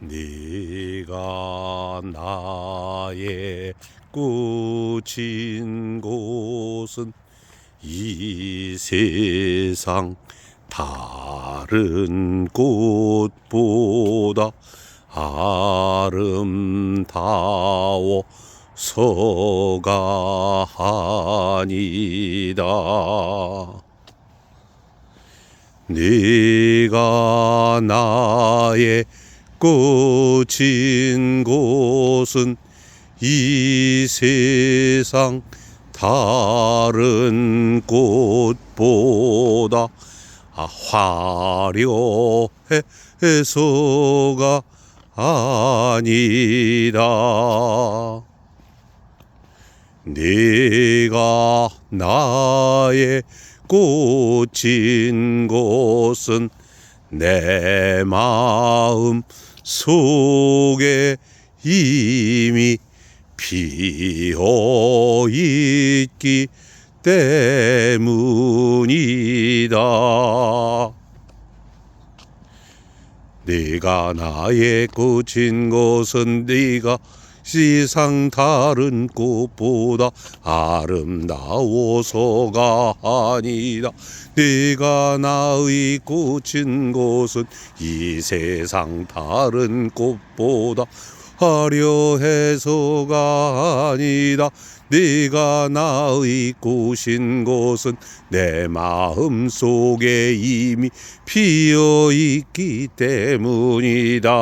네가 나의 꽂힌 곳은 이 세상 다른 꽃보다 아름다워 서가 아니다. 네가 나의 꽂힌 곳은 이 세상 다른 꽃보다 아, 화려해서가 아니다. 네가 나의 꽂힌 곳은 내 마음 속에 이미 피어 있기 때문이다. 네가 나의 꽂힌 곳은 네가 세상 다른 꽃보다 아름다워서가 아니다. 네가 나의 꽂힌 곳은 이 세상 다른 꽃보다 화려해서가 아니다. 네가 나의 꽂힌 곳은 내 마음 속에 이미 피어 있기 때문이다.